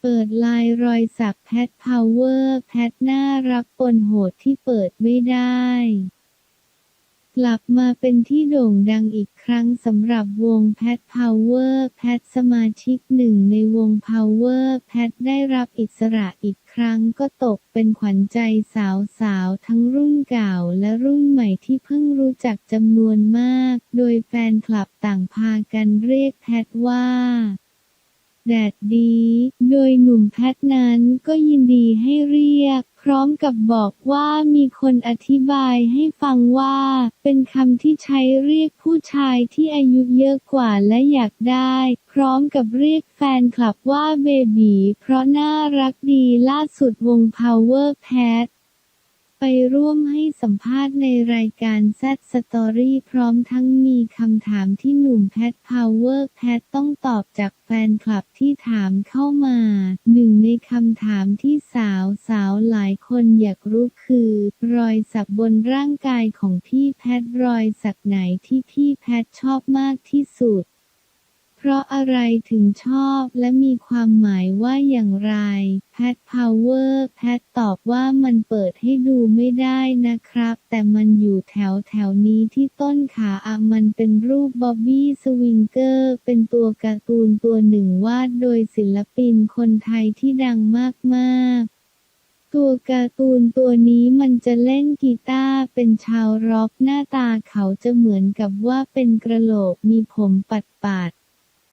เปิดลายรอยสักแพทพาวเวอร์ แพทน่ารักปนโหดที่เปิดไม่ได้ กลับมาเป็นที่โด่งดังอีกครั้งสำหรับวงแพทพาวเวอร์ แพทสมาชิกหนึ่งในวงพาวเวอร์ แพทได้รับอิสระอีกครั้งก็ตกเป็นขวัญใจสาวๆ ทั้งรุ่นเก่าและรุ่นใหม่ที่เพิ่งรู้จักจำนวนมาก โดยแฟนคลับต่างพากันเรียกแพทว่า แดดดี โดยหนุ่มแพทนั้นก็ยินดีให้เรียก พร้อมกับบอกว่ามีคนอธิบายให้ฟังว่า เป็นคำที่ใช้เรียกผู้ชายที่อายุเยอะกว่าและอยากได้ พร้อมกับเรียกแฟนคลับว่าเบบีเพราะน่ารักดีล่าสุดวง Power Pad ไปร่วมให้สัมภาษณ์ในรายการแซดสตอรี่พร้อมทั้งมีคำถามที่หนุ่มแพทพาวเวอร์แพทต้องตอบจากแฟนคลับที่ถามเข้ามา หนึ่งในคำถามที่สาวสาวหลายคนอยากรู้คือ รอยสักบนร่างกายของพี่แพทรอยสักไหนที่พี่แพทชอบมากที่สุด เพราะอะไรถึงชอบและมีความหมายว่าอย่างไร แพทพาวเวอร์แพทตอบว่ามันเปิดให้ดูไม่ได้นะครับ แต่มันอยู่แถวแถวนี้ที่ต้นขาอะมันเป็นรูปบ๊อบบี้สวิงเกอร์ เป็นตัวการ์ตูนตัวหนึ่งวาดโดยศิลปินคนไทยที่ดังมากๆตัวการ์ตูนตัวนี้มันจะเล่นกีตาร์เป็นชาวร็อกหน้าตาเขาจะเหมือนกับว่าเป็นกระโหลกมีผมปัดปาด